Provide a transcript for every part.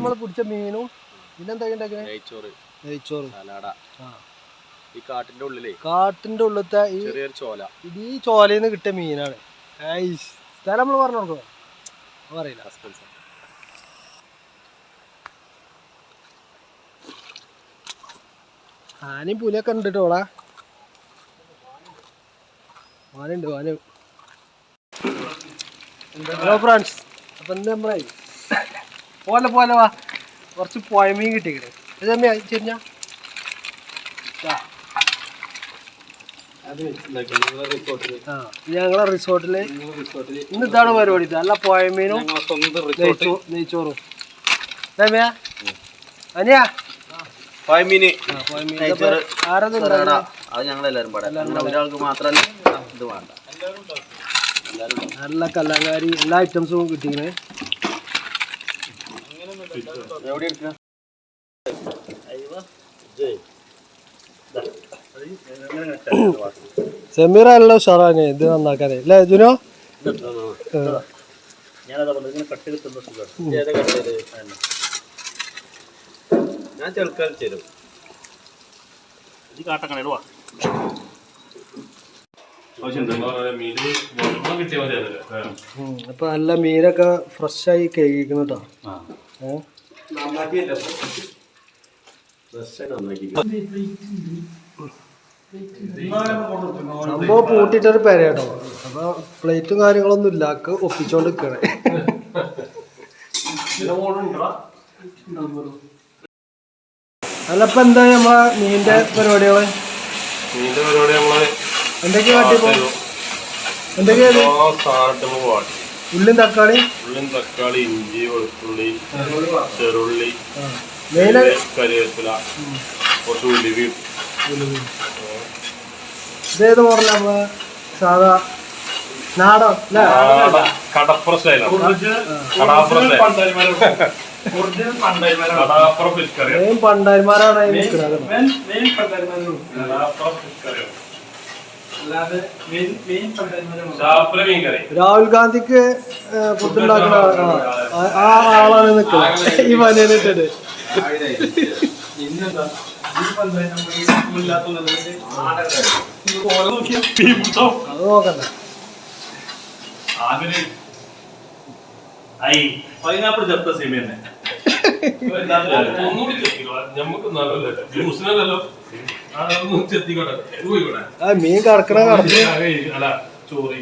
നമ്മൾ പിടിച്ച മീനും പിന്നെന്താ ഉണ്ടാക്കുന്നത് നെയ്ച്ചോറ്. നെയ്ച്ചോറ്. സലാഡ. ആ. ഈ കാട്ടിന്റെ ഉള്ളിലേ? കാട്ടിന്റെ ഉള്ളിലത്തെ ഈ ചെറിയൊരു ചോല. ഇത് ഈ ചോലയിൽ നിന്ന് കിട്ടിയ മീനാണ്. സ്ഥലം നമ്മൾ പറഞ്ഞു കൊടുക്കണം അറിയില്ല സസ്പെൻസ്. ആനയും പുലിയൊക്കെ ഉണ്ട് കേട്ടോ ആനയുണ്ട് വാനുണ്ട് വാന് ഹലോ ഫ്രണ്ട്സ്. അപ്പം എന്താ നമ്മളെ പോലെ പോലെ വാ. കുറച്ച് പുഴമീൻ കിട്ടിക്കണേ. ഇതമ്മ ചെറിഞ്ഞ ആ ഞങ്ങളെ റിസോർട്ടിൽ ഇന്ന് ഇതാണ് പരിപാടി. നല്ല പുഴമീനും നെയ്ച്ചോ നെയ്ച്ചോറും. ഇതമ്മയാ അനിയാ. പുഴമീന്. അത് ഞങ്ങൾ എല്ലാരും പാടാം. ഒരാൾക്ക് മാത്രമല്ല ഇത് വേണ്ട. നല്ല കല്ലങ്കാരി എല്ലാ ഐറ്റംസും എടുക്കുക സെമീറ നല്ല ഉഷാറാണ് ഇത് നന്നാക്കാനേ. അല്ലേ ജുനോ? ഞാൻ ഉം, അപ്പൊ നല്ല മീനൊക്കെ ഫ്രഷായി ഏഹ് സംഭവം പൂട്ടിട്ടൊരു പേര കേട്ടോ. അപ്പൊ പ്ലേറ്റും കാര്യങ്ങളൊന്നും ഇല്ല. ഒക്കെ ഒപ്പിച്ചോണ്ട് നിക്കണേ അല്ല ഇപ്പൊ എന്താ നമ്മളെ മീനിന്റെ പരിപാടികൾ? എന്തൊക്കെയാ കാട്ടിപ്പോ എന്തൊക്കെയാ പോവാണ് തക്കാളി? ഉള്ളും തക്കാളി ഇഞ്ചി വെളുത്തുള്ളി ചെറുള്ളി മെയിന് കരിവേപ്പില കുറച്ച് ഉലുവി ഇതേത് മോഡല നമ്മളെ സാധാ നാടൻ കടപ്പുറ സ്റ്റൈലാണ് കടാപ്പുറ സ്റ്റൈൽ പണ്ടാരിമാരാണ്. നിൽക്കുന്നത് കടാപ്പുറ ഫിഷ് കറിയാണ് ചാപ്പല മീൻ കറി രാഹുൽ ഗാന്ധിക്ക് ഫുഡ് ഉണ്ടാക്കുന്ന ആ, ആളാണ് നിൽക്കുന്നത്. ഈ മനയിലിട്ടിട്ട് അത് നോക്കണ്ട. പൈനാപ്പിൾ ചേർത്ത സേമി തന്നെ ഒന്നുകൂടി ചെത്തിക്കോളാം നമുക്ക് നല്ലല്ലേ ജ്യൂസിനല്ലോ മീൻ കടക്കണ കടന്ന് അല്ല ചോറി.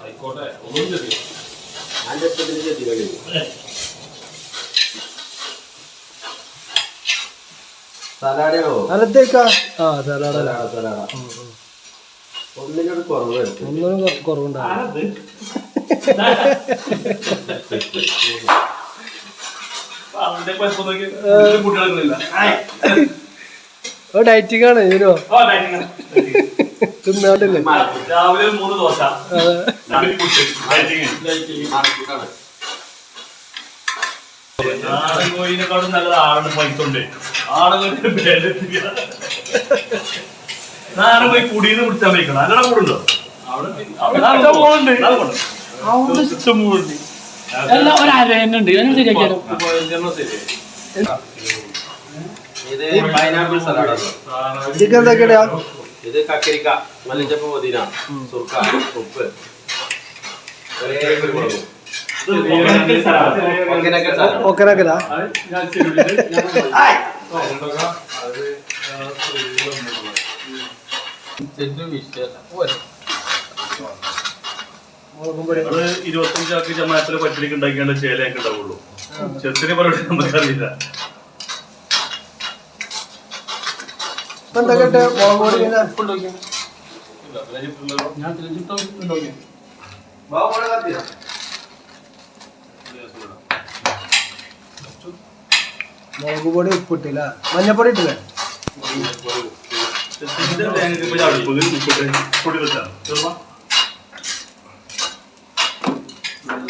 ആയിക്കോട്ടെ ഒന്നും ചെത്തി. അതിന്റെ ഇഷ്ടത്തിന് ചെത്തിക്കളി. സലാഡാണോ അലത്തേക്കാ ആ സലാഡല്ല സലാഡ സലാഡ. ഒന്നിനോട് കുറവ് ഡയറ്റിംഗ് ആണ് ഇതിനോ തിന്നാണ്ടല്ലേ? രാവിലെ മൂന്ന് ദോശ. നാടൻ കോഴിനെക്കാളും നല്ലത് ആടുകളുടെ പേരെത്തില്ല നാടൻ പോയി കുടിയിൽ കുടിച്ചാൽ വയ്ക്കണം അങ്ങനെ കൂടുണ്ടോ ഇഷ്ടം ഇഷ്ടം പോലുണ്ട് എല്ലാം ഒരു ഉണ്ട് ഞാൻ ശരിയാക്കിയാലോ ഇത് പൈനാപ്പിൾ സലാഡാണ് ചിക്കൻ എന്തൊക്കെയാ? ഇത് കക്കരിക്ക മല്ലിച്ചപ്പ് പുതിന സുർക്ക ഉപ്പ്. ഒരേ കുരുമുളകും ഒക്കനൊക്കെ സാധനം ഓക്കനക്കല നമ്മൾ ഇരുപത്തഞ്ചാൾക്ക് ജമാത്തിലെ പറ്റിലേക്ക് ഉണ്ടാക്കിയാണ്ട് ചേലയൊക്കെ ഉണ്ടാവുള്ളൂ. ചെറുത്തിന് പരിപാടി നമുക്കറിയില്ല ഇപ്പൊ എന്തൊക്കെ മുളക് പൊടി ഇങ്ങനെ ഞാൻ തിരിച്ചിട്ടോ ഉണ്ടോക്കിയോ മുളക് പൊടി ഉപ്പിട്ടില്ല. മഞ്ഞപ്പൊടി ഇട്ടില്ലേ? ചെറുത്തിന്റെ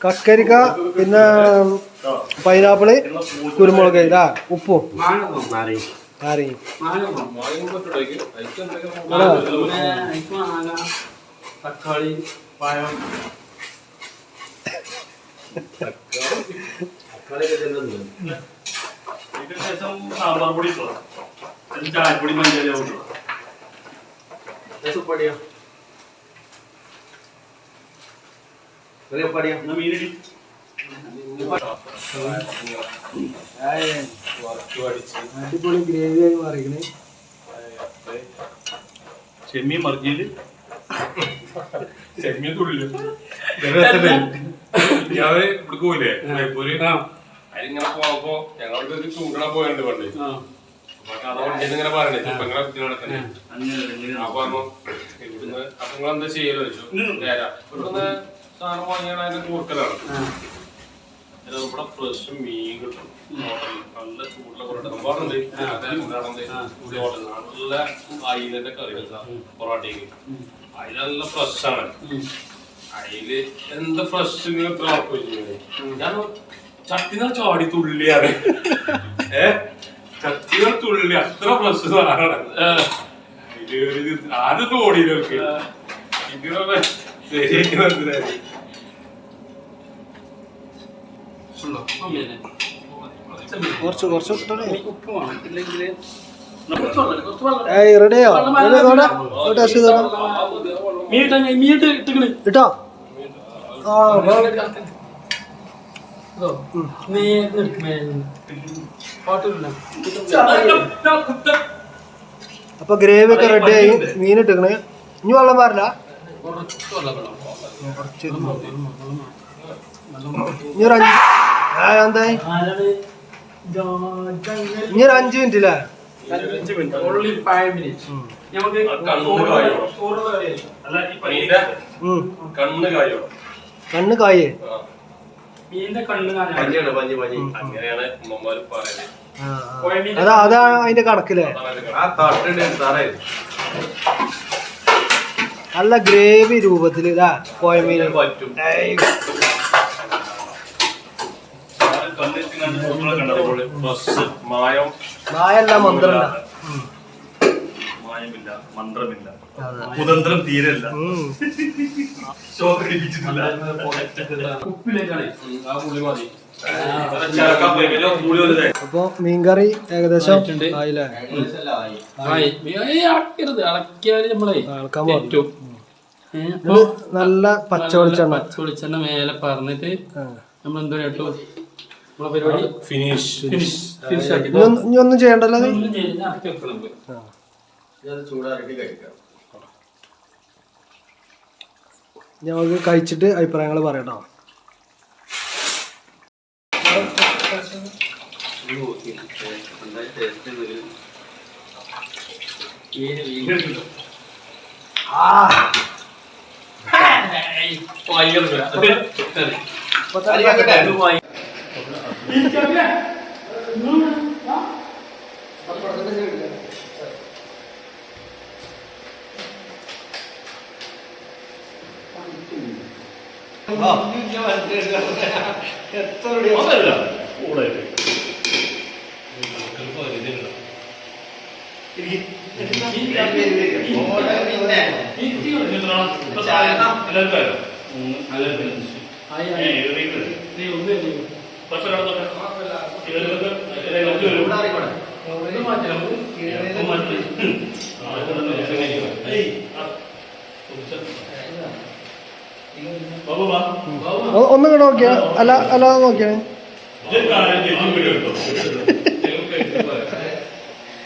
കക്കരിക്ക പിന്നെ പൈനാപ്പിൾ കുരുമുളക് ഇതാ ഉപ്പും. തക്കാളി പഴം ശേഷം സാമ്പാർ പൊടി ഇട്ടോ മീനിടി? അടിപൊളി ഗ്രേവി ആയി മാറിക്കണേ ചെമ്മീൻ മറിഞ്ഞിൽ ചെമ്മീൻ തുള്ളിൽ ഞാൻ ഇവിടെ പോയില്ലേ ജയ്പൂര്? അതിലിങ്ങനെ പോകുമ്പോ ഞങ്ങളുടെ ഒരു ചൂടണ പോയുണ്ട് പണ്ട്. ഇങ്ങനെ പറയണേ ചെപ്പങ്ങളെ കുട്ടികളെ തന്നെ അപ്പൊ പറഞ്ഞു ഇവിടുന്ന് അപ്പൊ നിങ്ങൾ എന്താ ചെയ്യലോ ചോദിച്ചു. നേരാ. ഇവിടുന്ന് സാധനം വാങ്ങിയാണ് അതിന്റെ കൂർക്കലാണ്. ഇവിടെ ഫ്രഷ് മീൻ കിട്ടും. നല്ല ചൂടുള്ള പൊറോട്ട സംഭവമുണ്ട് നല്ല അയിലന്റെ കറി പൊറോട്ടയ്ക്ക് അയില നല്ല ഫ്രഷ് ആണ്. അയിൽ എന്താ ഫ്രഷ് ഇങ്ങനെ ഉറപ്പ് ഞാൻ ചട്ടിന ചാടി തുള്ളിയാണ് ഏ? ചട്ടിന തുള്ളി അത്ര പ്ലസ് സാധനമാണ്. ഇത് ഒരു ഇത് ആദ്യം തോടിയിലേക്ക് ഇതിനൊക്കെ ശരിയാക്കി മനസ്സിലായി കുറച്ച് കുറച്ച് ഇട്ടോളേ. ഉപ്പ് വേണം. ഇല്ലെങ്കിൽ ഏയ് റെഡിയോ ഇട്ടോ? ആ അപ്പൊ ഗ്രേവി ഒക്കെ റെഡി ആയി. മീൻ ഇട്ടിക്കണേ ഇനി വെള്ളം. കുറച്ച് ഇനി ഒരു അഞ്ച് എന്തായി? ഇനി ഒരു അഞ്ച് മിനിറ്റ് അല്ലേ കണ്ണ് കായോ? മീനിന്റെ കണ്ണ് കാണാൻ പഞ്ഞിയാണ് പഞ്ഞി പഞ്ഞി. അങ്ങനെയാണ് പറയുന്നത്. അതാ അതാ അതിന്റെ കണക്കില്ലേ അതാണ് അതിന്റെ ആ തട്ടുണ്ട് സാറേ. നല്ല ഗ്രേവി രൂപത്തിൽ ഇതാ കോയമീൻ പറ്റും. മായല്ല കണ്ണെത്തി മായമില്ല മന്ത്രമില്ല. കുതന്ത്രം തീരല്ല. ശോഭിപ്പിച്ചിട്ടില്ല അപ്പൊ മീൻകറി ഏകദേശം. ആയില്ലേ? നല്ല പച്ച വെളിച്ചെണ്ണ പച്ച വെളിച്ചെണ്ണ മേലെ പറഞ്ഞിട്ട് നമ്മൾ എന്തോ കേട്ടോ പരിപാടി? ഫിനിഷ് ഫിനിഷ് ഒന്നും ചെയ്യണ്ടല്ലോ ചൂടാക്കി കഴിക്കാം. ഞങ്ങൾക്ക് കഴിച്ചിട്ട് അഭിപ്രായങ്ങൾ പറയട്ടോ. എന്താ ടേസ്റ്റ് ഏയ്, ഭയങ്കര ഇത് കറി. അതല്ല കൂടെ. ആയി, ആയി. ഏയ്, ഒന്നും കൂടെ നോക്കിയാ. അല്ല അല്ലാതെ നോക്കിയാണ്